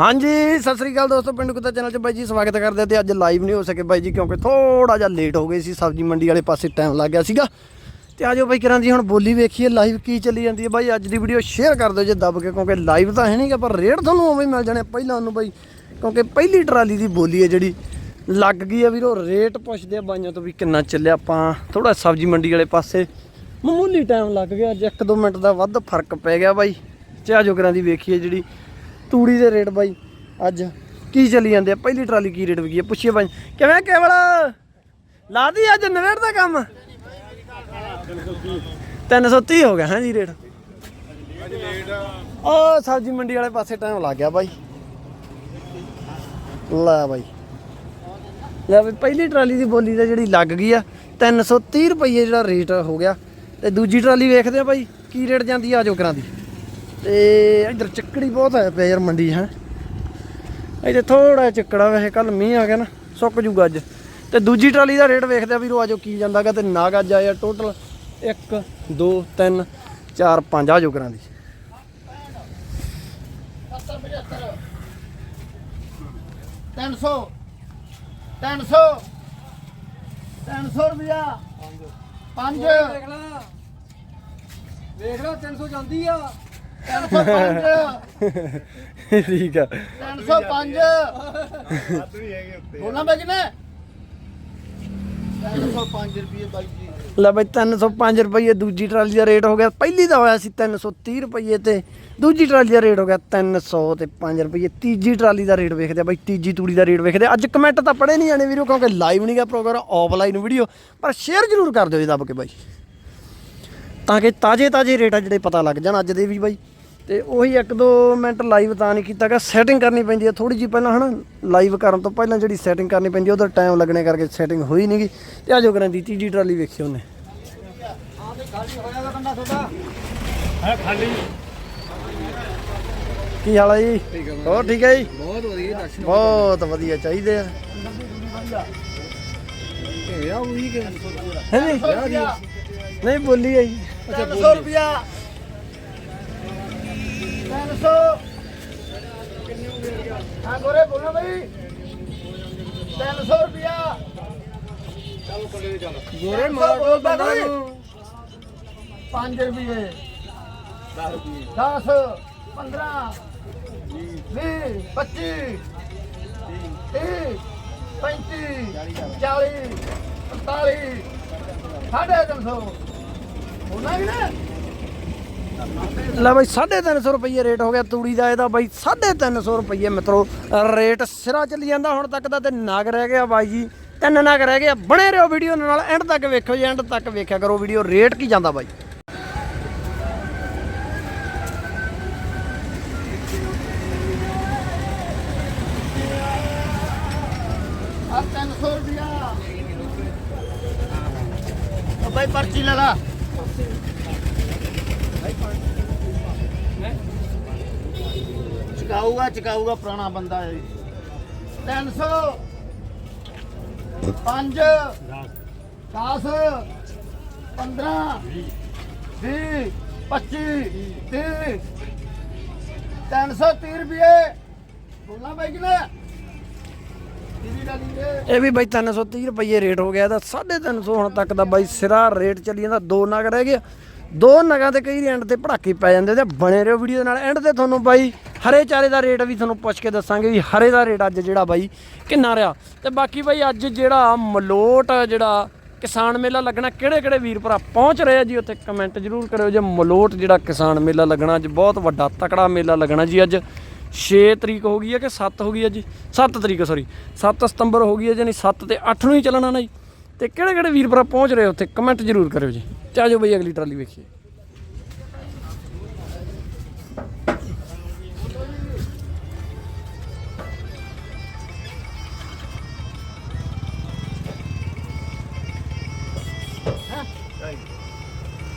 ਹਾਂਜੀ, ਸਤਿ ਸ੍ਰੀ ਅਕਾਲ ਦੋਸਤੋ, ਪਿੰਡ ਕੁੱਤਾ ਚੈਨਲ 'ਚ ਬਾਈ ਜੀ ਸਵਾਗਤ ਕਰਦੇ ਹਾਂ ਤੇ ਅੱਜ ਲਾਈਵ ਨਹੀਂ ਹੋ ਸਕੇ ਬਾਈ ਜੀ ਕਿਉਂਕਿ ਥੋੜਾ ਜਿਹਾ ਲੇਟ ਹੋ ਗਏ ਸੀ, ਸਬਜ਼ੀ ਮੰਡੀ ਵਾਲੇ ਪਾਸੇ ਟਾਈਮ ਲੱਗ ਗਿਆ ਸੀਗਾ। ਤੇ ਆਜੋ ਬਾਈ ਕਰਾਂ ਦੀ ਹੁਣ ਬੋਲੀ ਵੇਖੀਏ ਲਾਈਵ ਕੀ ਚੱਲੀ ਜਾਂਦੀ ਹੈ ਬਾਈ। ਅੱਜ ਦੀ ਵੀਡੀਓ ਸ਼ੇਅਰ ਕਰ ਦਿਓ ਜੇ ਦੱਬ ਕੇ, ਕਿਉਂਕਿ ਲਾਈਵ ਤਾਂ ਹੈ ਨਹੀਂਗਾ, ਪਰ ਰੇਟ ਤੁਹਾਨੂੰ ਉਵੇਂ ਮਿਲ ਜਾਣੇ ਪਹਿਲਾਂ ਉਹਨੂੰ ਬਾਈ, ਕਿਉਂਕਿ ਪਹਿਲੀ ਟਰਾਲੀ ਦੀ ਬੋਲੀ ਹੈ ਜਿਹੜੀ, ਲੱਗ ਗਈ ਆ ਵੀਰੋ। ਰੇਟ ਪੁੱਛਦੇ ਆ ਬਾਈਆਂ ਤੋਂ ਵੀ ਕਿੰਨਾ ਚੱਲਿਆ ਆਪਾਂ। ਥੋੜਾ ਸਬਜ਼ੀ ਮੰਡੀ ਵਾਲੇ ਪਾਸੇ ਮਾਮੂਲੀ ਟਾਈਮ ਲੱਗ ਗਿਆ। ਅੱਜ 1-2 ਮਿੰਟ ਦਾ ਵੱਧ ਫ਼ਰਕ ਪੈ ਗਿਆ ਬਾਈ। ਤੇ ਆਜੋ ਕਰਾਂ ਦੀ ਵੇਖੀਏ ਜਿਹੜੀ ਤੂੜੀ ਦੇ ਰੇਟ ਬਾਈ, ਅੱਜ ਕੀ ਚੱਲੀ ਜਾਂਦੇ ਆ? ਪਹਿਲੀ ਟਰਾਲੀ ਕੀ ਰੇਟ ਵਿਕੀ ਆ? ਪੁੱਛੀਏ ਬਾਈ। ਕਿਵੇਂ ਕੇਵਲ? ਲਾ ਅੱਜ ਨਵੇੜ ਦਾ ਕੰਮ? 330 ਹੋ ਗਿਆ, ਹਾਂ ਜੀ ਰੇਟ। ਉਹ ਸਬਜ਼ੀ ਮੰਡੀ ਵਾਲੇ ਪਾਸੇ ਟਾਈਮ ਲੱਗ ਗਿਆ ਬਾਈ। ਲੈ ਬਾਈ। ਲੈ ਬਈ ਪਹਿਲੀ ਟਰਾਲੀ ਦੀ ਬੋਲੀ ਤਾਂ ਜਿਹੜੀ ਲੱਗ ਗਈ ਆ 330 ਰੁਪਏ ਜਿਹੜਾ ਰੇਟ ਹੋ ਗਿਆ। ਤੇ ਦੂਜੀ ਟਰਾਲੀ ਵੇਖਦੇ ਆ ਬਾਈ, ਕੀ ਰੇਟ ਜਾਂਦੀ ਆ, ਆਜੋ ਕਰਾਂ ਦੀ ਤੇ ਇੱਧਰ ਚੱਕੜੀ ਬਹੁਤ ਹੈ ਪਿਆ ਯਾਰ ਮੰਡੀ ਹੈ। ਇੱਥੇ ਥੋੜਾ ਜਿਹਾ ਚੱਕੜਾ ਵੈਸੇ ਕੱਲ ਮੀਂਹ ਆ ਗਿਆ ਨਾ, ਸੁੱਕ ਜੂਗਾ ਅੱਜ। ਤੇ ਦੂਜੀ ਟਰਾਲੀ ਦਾ ਰੇਟ ਵੇਖਦੇ ਆ ਵੀਰੋ, ਆਜੋ ਕੀ ਜਾਂਦਾਗਾ ਤੇ ਨਾਗ ਅੱਜ ਆਇਆ ਟੋਟਲ 1 2 3 4 5 ਆਜੋ ਕਰਾਂ ਦੀ। ਤਿੰਨ ਸੌ ਤਿੰਨ ਸੌ ਤਿੰਨ ਸੌ ਰੁਪਇਆ। ਪੰਜ। ਵੇਖ ਲੈ। ਵੇਖ ਲੈ 300 ਜਾਂਦੀ ਆ। ਠੀਕ ਆ। ਤਿੰਨ ਸੌ ਪੰਜ। ਬੋਲਾਂ ਮੈਂ ਕਿਨੇ? ਤਿੰਨ ਸੌ ਪੰਜ ਰੁਪਏ ਬਾਈ ਜੀ। ਲੈ ਬਈ 305 ਰੁਪਏ ਦੂਜੀ ਟਰਾਲੀ ਦਾ ਰੇਟ ਹੋ ਗਿਆ। ਪਹਿਲੀ ਦਾ ਹੋਇਆ ਸੀ 330 ਰੁਪਏ ਤੇ ਦੂਜੀ ਟਰਾਲੀ ਦਾ ਰੇਟ ਹੋ ਗਿਆ 300 ਤੇ 5 ਰੁਪਏ ਤੀਜੀ ਟਰਾਲੀ ਦਾ ਰੇਟ ਵੇਖਦੇ ਆ ਬਈ ਤੀਜੀ ਤੂੜੀ ਦਾ ਰੇਟ ਵੇਖਦੇ। ਅੱਜ ਕਮੈਂਟ ਤਾਂ ਪੜੇ ਨਹੀਂ ਜਾਣੇ ਵੀਰੋ ਕਿਉਂਕਿ ਲਾਈਵ ਨਹੀਂ ਗਾ ਪ੍ਰੋਗਰਾਮ ਆਫਲਾਈਨ ਵੀਡੀਓ ਪਰ ਸ਼ੇਅਰ ਜ਼ਰੂਰ ਕਰ ਦਿਓ ਜੀ ਦੱਬ ਕੇ ਬਾਈ। ਤਾਂ ਕਿ ਤਾਜ਼ੇ ਤਾਜ਼ੇ ਰੇਟ ਆ ਜਿਹੜੇ ਪਤਾ ਲੱਗ ਜਾਣ ਅੱਜ ਦੇ ਵੀ ਬਾਈ। ਤੇ ਉਹੀ ਇੱਕ ਦੋ ਮਿੰਟ ਲਾਈਵ ਤਾਂ ਨਹੀਂ ਕੀਤਾਗਾ ਸੈਟਿੰਗ ਕਰਨੀ ਪੈਂਦੀ ਹੈ। ਥੋੜੀ ਜੀ ਪਹਿਲਾਂ ਹਨਾ ਲਾਈਵ ਕਰਨ ਤੋਂ ਪਹਿਲਾਂ ਜਿਹੜੀ ਸੈਟਿੰਗ ਕਰਨੀ ਪੈਂਦੀ ਉਹਦਾ ਟਾਈਮ ਲੱਗਣੇ ਕਰਕੇ ਸੈਟਿੰਗ ਹੋਈ ਨਹੀਂਗੀ ਤੇ ਆਜੋ ਕਰਾਂ ਦੀ ਤੀਜੀ ਟਰਾਲੀ ਵੇਖੀ ਉਹਨੇ। ਖਾਲੀ ਹੋਇਆ ਦਾ ਬੰਦਾ ਤੁਹਾਡਾ ਕੀ ਹਾਲ ਹੈ ਜੀ? ਹੋਰ ਠੀਕ ਹੈ ਜੀ? ਬਹੁਤ ਵਧੀਆ ਦਰਸ਼ਨ ਬਹੁਤ ਵਧੀਆ ਚਾਹੀਦੇ ਆ ਹੋਇਆ ਉਹੀ ਕਿ ਜੀ? ਨਹੀਂ ਬੋਲੀ ਹੈ ਜੀ। ਰੁਪਇਆ ਤਿੰਨ ਸੌ। ਹਾਂ ਗੋਰੇ ਬੋਲੋ ਬਈ। ਤਿੰਨ ਸੌ ਰੁਪਇਆ। ਗੋਰੇ ਮਾਰ ਦੋ ਬੰਦਾ ਨੂੰ 5 ਰੁਪਏ। 10 15 20 25 30 35 40 45 ਸਾਢੇ ਤਿੰਨ ਸੌ। ਹੋਣਾ ਕਿ ਨਾ ਲੈ ਬਾਈ 350 ਰੁਪਏ ਰੇਟ ਹੋ ਗਿਆ ਤੂੜੀ ਦਾ, ਇਹਦਾ ਬਾਈ 350 ਰੁਪਏ ਮਿੱਤਰੋ। ਰੇਟ ਸਿਰਾ ਚੱਲੀ ਜਾਂਦਾ, ਹੁਣ ਤੱਕ ਦਾ ਤੇ ਨਗ ਰਹਿ ਗਿਆ ਬਾਈ ਜੀ। ਤਿੰਨ ਨਗ ਰਹਿ ਗਏ ਬਣੇ ਰਹੋ ਵੀਡੀਓ ਨਾਲ, ਐਂਡ ਤੱਕ ਵੇਖਿਓ ਜੀ, ਐਂਡ ਤੱਕ ਵੇਖਿਆ ਕਰੋ ਵੀਡੀਓ, ਰੇਟ ਕੀ ਜਾਂਦਾ ਬਾਈ। ਬਾਈ, ਪਰਚੀ ਲੈ ਲਾ। ਚਕਾਊਗਾ ਚਕਾਊਗਾ ਪੁਰਾਣਾ ਬੰਦਾ ਹੈ 300 5 10 15 20 25 30 330 ਰੁਪਏ। ਬੋਲਣਾ ਬਾਈ ਕਿਨੇ? ਕਿਹਦੀ ਡਾਲੀ ਏ ਇਹ ਵੀ ਬਾਈ 330 ਰੁਪਏ ਰੇਟ ਹੋ ਗਿਆ ਇਹਦਾ 350 ਹੁਣ ਤੱਕ ਦਾ ਬਾਈ ਸਿਰਾ ਰੇਟ ਚੱਲੀ ਜਾਂਦਾ, ਦੋ ਨਗ ਰਹਿ ਗਿਆ ਦੋ ਨਗਾਂ ਤੇ ਕਈ ਐਂਡ ਤੇ ਪੜਾਕੇ ਪੈ ਜਾਂਦੇ ਤੇ ਬਣੇ ਰਹੋ ਵੀਡੀਓ ਦੇ ਨਾਲ। ਐਂਡ ਤੇ ਤੁਹਾਨੂੰ ਬਾਈ, ਹਰੇ ਚਾਰੇ ਦਾ ਰੇਟ ਵੀ ਤੁਹਾਨੂੰ ਪੁੱਛ ਕੇ ਦੱਸਾਂਗੇ ਵੀ ਹਰੇ ਦਾ ਰੇਟ ਅੱਜ ਜਿਹੜਾ ਬਾਈ ਕਿੰਨਾ ਰਿਹਾ। ਤੇ ਬਾਕੀ ਬਾਈ ਅੱਜ ਜਿਹੜਾ ਮਲੋਟ ਜਿਹੜਾ ਕਿਸਾਨ ਮੇਲਾ ਲੱਗਣਾ, ਕਿਹੜੇ ਕਿਹੜੇ ਵੀਰ ਭਰਾ ਪਹੁੰਚ ਰਹੇ ਆ ਜੀ ਉੱਥੇ ਕਮੈਂਟ ਜਰੂਰ ਕਰਿਓ ਜੇ ਮਲੋਟ ਜਿਹੜਾ ਕਿਸਾਨ ਮੇਲਾ ਲੱਗਣਾ, ਅੱਜ ਬਹੁਤ ਵੱਡਾ ਤਕੜਾ ਮੇਲਾ ਲੱਗਣਾ ਜੀ ਅੱਜ। 6 ਤਰੀਕ ਹੋ ਗਈ ਹੈ ਕਿ 7 ਹੋ ਗਈ ਹੈ ਜੀ? 7 ਤਰੀਕ ਸੌਰੀ 7 ਸਤੰਬਰ ਹੋ ਗਈ ਹੈ ਜਾਨੀ 7 ਤੇ 8 ਨੂੰ ਹੀ ਚੱਲਣਾ ਨਾ ਜੀ। ਤੇ ਕਿਹੜੇ ਕਿਹੜੇ ਵੀਰ ਭਰਾ ਪਹੁੰਚ ਰਹੇ ਉੱਥੇ? ਕਮੈਂਟ ਜਰੂਰ ਕਰਿਓ ਜੀ। ਤੇ ਆਜੋ ਬਈ ਅਗਲੀ ਟਰਾਲੀ ਵੇਖੀਏ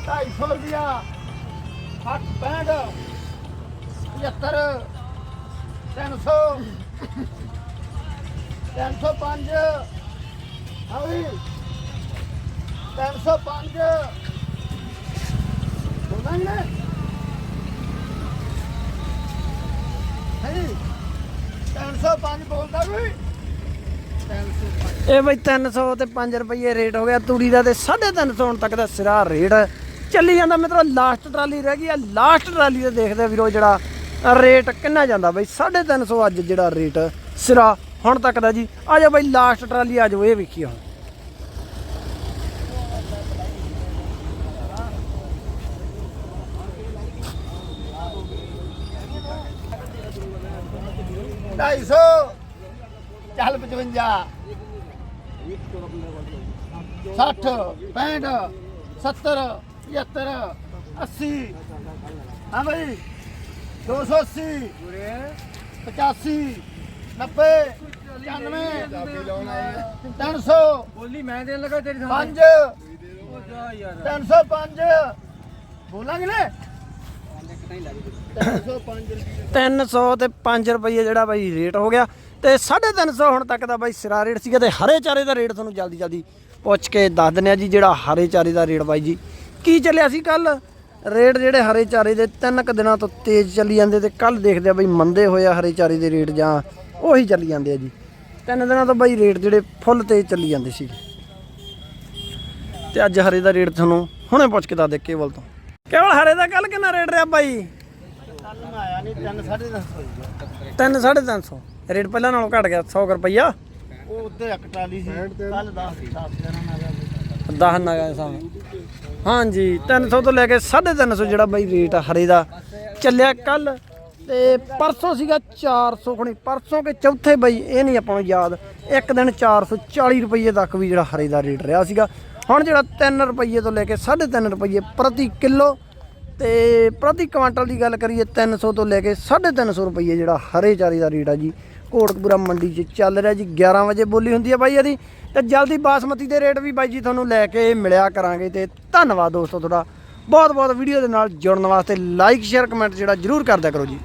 ਢਾਈ ਸੌ ਰੁਪਿਆ 60 65 75 300 305 ਹਾਂ 305 ਬੋਲਣਾ ਹੀ ਨਾ ਹੈ 305 ਬੋਲਦਾ ਕੋਈ? 305 ਇਹ ਬਈ 300 ਤੇ 5 ਰੁਪਏ ਰੇਟ ਹੋ ਗਿਆ। ਤੂੜੀ ਦਾ ਤੇ 350 ਹੁਣ ਤੱਕ ਦਾ ਸਿਰਾ ਰੇਟ। ਚੱਲੀ ਜਾਂਦਾ ਮਿੱਤਰੋ, ਲਾਸਟ ਟਰਾਲੀ ਰਹਿ ਗਈ ਆ। ਲਾਸਟ ਟਰਾਲੀ ਤੇ ਦੇਖਦੇ ਆ ਵੀਰੋ ਜਿਹੜਾ ਰੇਟ ਕਿੰਨਾ ਜਾਂਦਾ। ਬਈ 350 ਅੱਜ ਜਿਹੜਾ ਰੇਟ ਸਿਰਾ ਹੁਣ ਤੱਕ ਦਾ ਜੀ। ਆ ਜਾ ਬਈ, ਲਾਸਟ ਟਰਾਲੀ ਆ ਜਾਓ, ਇਹ ਵੇਖੀਏ ਹੁਣ। ਢਾਈ ਸੌ ਚੱਲ 55 60 65 70 75 80 ਹਾਂ ਭਾਈ 280 85 90 95 300 ਬੋਲੀ ਮੈਂ ਦੇਣ ਲੱਗਾ ਤੇਰੀ ਥਾਂ 5 ਉਹ ਜਾ ਯਾਰ। 305 ਬੋਲਾਂਗੇ ਨੇ? 305 300 ਤੇ 5 ਰੁਪਏ ਜਿਹੜਾ ਬਾਈ ਰੇਟ ਹੋ ਗਿਆ ਤੇ 350 ਹੁਣ ਤੱਕ ਦਾ ਬਾਈ ਸਿਰਾ ਰੇਟ ਸੀਗਾ ਤੇ ਹਰੇ ਚਾਰੇ ਦਾ ਰੇਟ ਤੁਹਾਨੂੰ ਜਲਦੀ ਜਲਦੀ ਪੁੱਛ ਕੇ ਦੱਸ ਦਿੰਦੇ ਆ ਜੀ ਜਿਹੜਾ ਹਰੇ ਚਾਰੇ ਦਾ ਰੇਟ ਬਾਈ ਜੀ। ਕੀ ਚੱਲਿਆ ਸੀ ਕੱਲ? ਰੇਟ ਜਿਹੜੇ ਹਰੇ ਚਾਰੇ ਦੇ ਤਿੰਨ ਕੁ ਦਿਨਾਂ ਤੋਂ ਤੇਜ਼ ਚੱਲੀ ਜਾਂਦੇ ਤੇ ਕੱਲ ਦੇਖਦੇ ਆ ਬਾਈ ਮੰਦੇ ਹੋਏ ਆ ਹਰੇ ਚਾਰੇ ਦੇ ਰੇਟ ਜਾਂ ਉਹੀ ਚੱਲੀ ਜਾਂਦੇ ਆ ਜੀ। ਤਿੰਨ ਦਿਨਾਂ ਤੋਂ ਬਾਈ ਰੇਟ ਜਿਹੜੇ ਫੁੱਲ ਤੇਜ਼ ਚੱਲੀ ਜਾਂਦੇ ਸੀ। ਤੇ ਅੱਜ ਹਰੇ ਦਾ ਰੇਟ ਤੁਹਾਨੂੰ ਹੁਣੇ ਪੁੱਛ ਕੇ ਦੱਸ ਦੇ ਕੇਵਲ ਤੋਂ। ਕੇਵਲ ਹਰੇ ਦਾ ਕੱਲ ਕਿੰਨਾ ਰੇਟ ਰਿਹਾ ਬਾਈ? ਕੱਲ ਮੈਂ ਆਇਆ ਨਹੀਂ 3 350 ਹੋਈ ਤਿੰਨ ਸਾਢੇ ਤਿੰਨ ਸੌ। ਰੇਟ ਪਹਿਲਾਂ ਨਾਲੋਂ ਘਟ ਗਿਆ 100 ਰੁਪਈਆ। ਉਹ ਉੱਤੇ ਇੱਕ ਟਰਾਲੀ ਸੀ ਕੱਲ 10 10 ਜਣਾ ਨਾ ਗਿਆ 10 ਸਾਹਮਣੇ ਹਾਂਜੀ 300 ਤੋਂ ਲੈ ਕੇ 350 ਜਿਹੜਾ ਬਾਈ ਰੇਟ ਆ ਹਰੇ ਦਾ ਚੱਲਿਆ ਕੱਲ। ਤੇ ਪਰਸੋਂ ਸੀਗਾ 400 ਖਣੀ ਪਰਸੋਂ ਕੇ ਚੌਥੇ ਬਾਈ ਇਹ ਨਹੀਂ ਆਪਾਂ ਨੂੰ ਯਾਦ। ਇੱਕ ਦਿਨ 440 ਰੁਪਏ ਤੱਕ ਵੀ ਜਿਹੜਾ ਹਰੇ ਦਾ ਰੇਟ ਰਿਹਾ ਸੀਗਾ। ਹੁਣ ਜਿਹੜਾ 3 ਰੁਪਏ ਤੋਂ ਲੈ ਕੇ 3.5 ਰੁਪਏ ਪ੍ਰਤੀ ਕਿਲੋ ਤੇ ਪ੍ਰਤੀ ਕੁਆਂਟਲ ਦੀ ਗੱਲ ਕਰੀਏ 300 ਤੋਂ ਲੈ ਕੇ 350 ਰੁਪਏ ਜਿਹੜਾ ਹਰੇ ਚਾਰੇ ਦਾ ਰੇਟ ਆ ਜੀ। ਕੋਟਕਪੂਰਾ ਮੰਡੀ 'ਚ ਚੱਲ ਰਿਹਾ ਜੀ 11 ਵਜੇ ਬੋਲੀ ਹੁੰਦੀ ਹੈ ਬਾਈ ਇਹਦੀ। ਤੇ ਜਲਦੀ ਬਾਸਮਤੀ ਦੇ ਰੇਟ ਵੀ ਬਾਈ ਜੀ ਤੁਹਾਨੂੰ ਲੈ ਕੇ ਮਿਲਿਆ ਕਰਾਂਗੇ ਤੇ ਧੰਨਵਾਦ ਦੋਸਤੋ ਤੁਹਾਡਾ। ਬਹੁਤ ਬਹੁਤ ਵੀਡੀਓ ਦੇ ਨਾਲ ਜੁੜਨ ਵਾਸਤੇ ਲਾਈਕ ਸ਼ੇਅਰ ਕਮੈਂਟ ਜਿਹੜਾ ਜਰੂਰ ਕਰਦਿਆ ਕਰੋ ਜੀ।